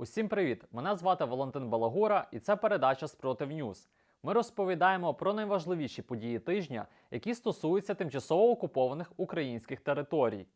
Усім привіт! Мене звати Валентин Балагура, і це передача Спротив Ньюз. Ми розповідаємо про найважливіші події тижня, які стосуються тимчасово окупованих українських територій.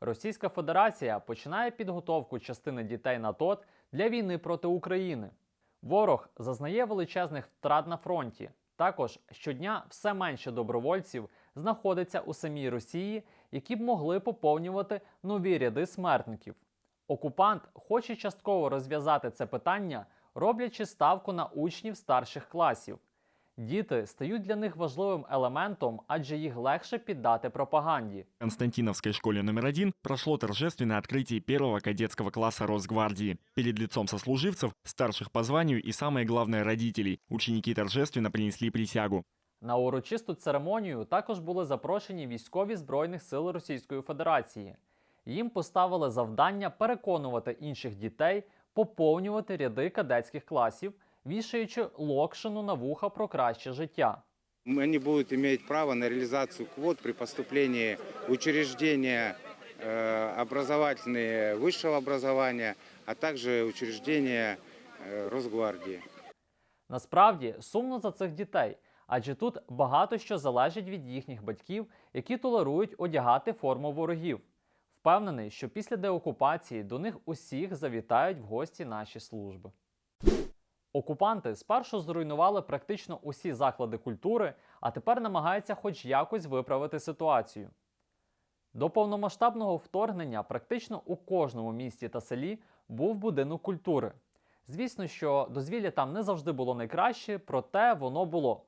Російська Федерація починає підготовку частини дітей на ТОТ для війни проти України. Ворог зазнає величезних втрат на фронті. Також щодня все менше добровольців знаходиться у самій Росії, які б могли поповнювати нові ряди смертників. Окупант хоче частково розв'язати це питання, роблячи ставку на учнів старших класів. Діти стають для них важливим елементом, адже їх легше піддати пропаганді. В Константиновской школе номер один прошло торжественное открытие первого кадетского класса Росгвардии. Перед лицом сослуживцев, старших по званию и, самое главное, родителей, ученики торжественно принесли присягу. На урочисту церемонію також були запрошені військові Збройних сил Російської Федерації Їм поставили завдання переконувати інших дітей поповнювати ряди кадетських класів, вішаючи локшину на вуха про краще життя. Они будут иметь право на реализацию квот при поступлении в учреждения э, образовательные высшего образования, а также учреждения э, Росгвардии. Насправді сумно за цих дітей, адже тут багато що залежить від їхніх батьків, які толерують одягати форму ворогів. Впевнений, що після деокупації до них усіх завітають в гості наші служби. Окупанти спершу зруйнували практично усі заклади культури, а тепер намагаються хоч якось виправити ситуацію. До повномасштабного вторгнення практично у кожному місті та селі був будинок культури. Звісно, що дозвілля там не завжди було найкраще, проте воно було.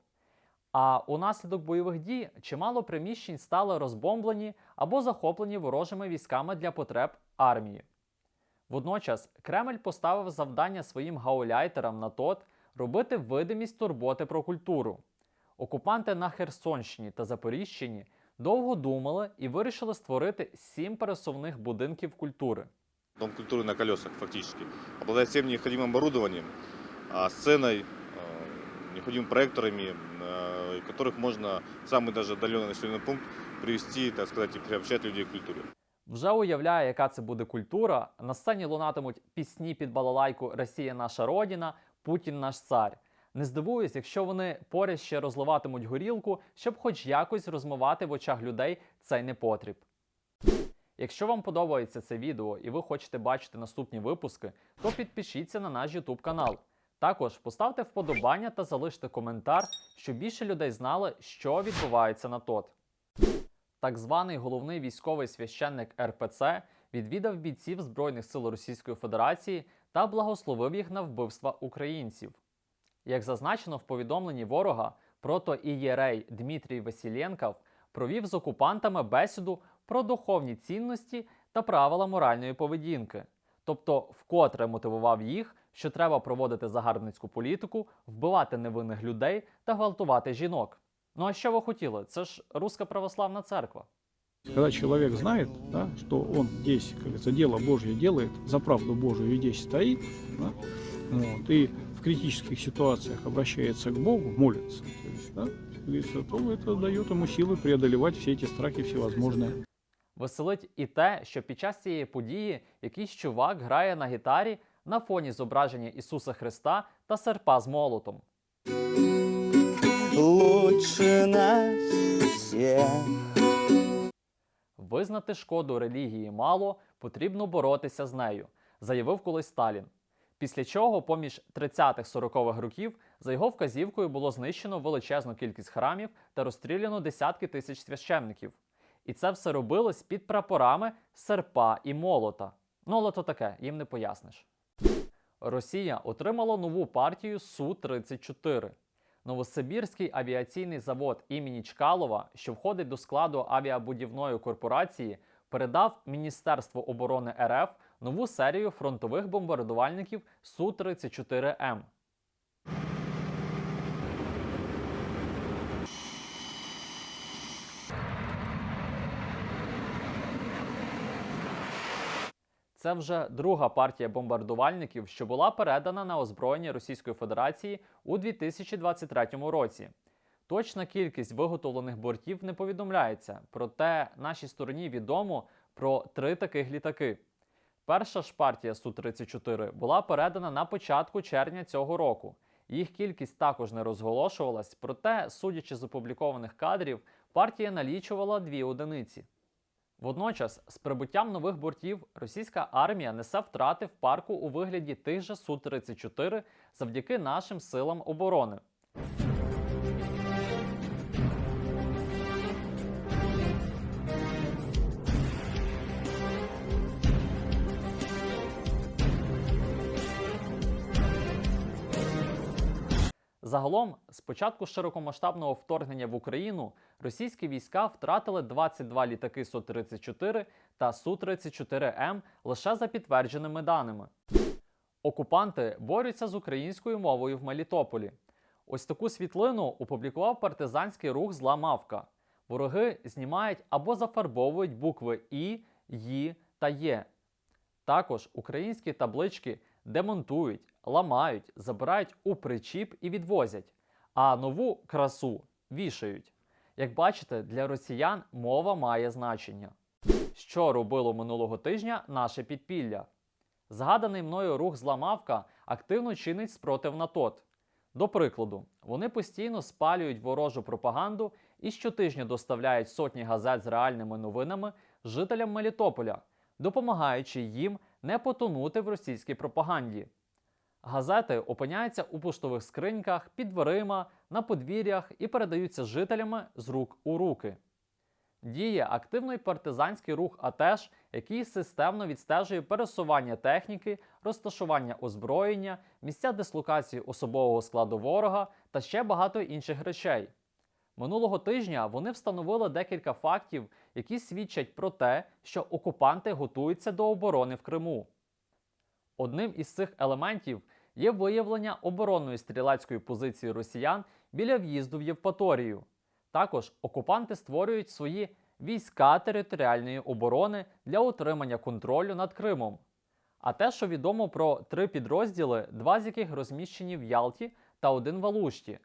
А унаслідок бойових дій чимало приміщень стали розбомблені або захоплені ворожими військами для потреб армії. Водночас Кремль поставив завдання своїм гауляйтерам на ТОТ робити видимість турботи про культуру. Окупанти на Херсонщині та Запоріжчині довго думали і вирішили створити сім пересувних будинків культури. Дом культуры на колесах всем необходимым оборудованием, а, сценой, а, необходимыми проекторами, а, и которых можно в самый даже отдаленный населенный пункт привести, так сказать, и приобщать людей к культуре. Вже уявляє, яка це буде культура. На сцені лунатимуть пісні під балалайку Росія наша родина, Путін наш цар. Не здивуюсь, якщо вони поряд ще розливатимуть горілку, щоб хоч якось розмивати в очах людей цей непотріб. Якщо вам подобається це відео і ви хочете бачити наступні випуски, то підпишіться на наш YouTube канал. Також поставте вподобання та залиште коментар, щоб більше людей знали, що відбувається на ТОТ. Так званий головний військовий священник РПЦ відвідав бійців Збройних сил Російської Федерації та благословив їх на вбивства українців. Як зазначено в повідомленні ворога, протоієрей Дмитрій Василенков провів з окупантами бесіду про духовні цінності та правила моральної поведінки, тобто вкотре мотивував їх, що треба проводити загарбницьку політику, вбивати невинних людей та гвалтувати жінок. Ну а що ви хотіли? Це ж Руська православна церква. Когда человек знает, да, что он здесь, как говорится, дело Божье делает, за правду Божию здесь стоит, да, вот, и в критических ситуациях обращается к Богу, молится, то, есть, да, как говорится, то это дает ему силы преодолевать все эти страхи всевозможные. Веселить і те, що під час цієї події якийсь чувак грає на гітарі на фоні зображення Ісуса Христа та серпа з молотом. лучше нас. Визнати шкоду релігії мало, потрібно боротися з нею, заявив колись Сталін. Після чого, поміж 30-40-х років, за його вказівкою було знищено величезну кількість храмів та розстріляно десятки тисяч священників. І це все робилось під прапорами серпа і молота. Ну, але то таке, їм не поясниш. Росія отримала нову партію Су-34. Новосибірський авіаційний завод імені Чкалова, що входить до складу авіабудівної корпорації, передав Міністерству оборони РФ нову серію фронтових бомбардувальників Су-34М. Це вже друга партія бомбардувальників, що була передана на озброєння Російської Федерації у 2023 році. Точна кількість виготовлених бортів не повідомляється, проте нашій стороні відомо про три таких літаки. Перша ж партія Су-34 була передана на початку червня цього року. Їх кількість також не розголошувалась, проте, судячи з опублікованих кадрів, партія налічувала дві одиниці. Водночас, з прибуттям нових бортів, російська армія несе втрати в парку у вигляді тих же Су-34 завдяки нашим силам оборони. Загалом, з початку широкомасштабного вторгнення в Україну російські війська втратили 22 літаки Су-34 та Су-34М лише за підтвердженими даними. Окупанти борються з українською мовою в Мелітополі. Ось таку світлину опублікував партизанський рух Зла Мавка. Вороги знімають або зафарбовують букви І, Ї та Є. Також українські таблички демонтують, ламають, забирають у причіп і відвозять, а нову красу вішають. Як бачите, для росіян мова має значення. Що робило минулого тижня наше підпілля? Згаданий мною рух зламавка активно чинить спротив на ТОТ. До прикладу, вони постійно спалюють ворожу пропаганду і щотижня доставляють сотні газет з реальними новинами жителям Мелітополя, допомагаючи їм не потонути в російській пропаганді. Газети опиняються у поштових скриньках, під дверима, на подвір'ях і передаються жителями з рук у руки. Діє активний партизанський рух АТЕШ, який системно відстежує пересування техніки, розташування озброєння, місця дислокації особового складу ворога та ще багато інших речей. Минулого тижня вони встановили декілька фактів, які свідчать про те, що окупанти готуються до оборони в Криму. Одним із цих елементів є виявлення оборонної стрілецької позиції росіян біля в'їзду в Євпаторію. Також окупанти створюють свої війська територіальної оборони для утримання контролю над Кримом. А те, що відомо про три підрозділи, два з яких розміщені в Ялті та один в Алушті.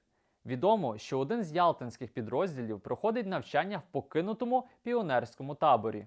Відомо, що один з ялтинських підрозділів проходить навчання в покинутому піонерському таборі.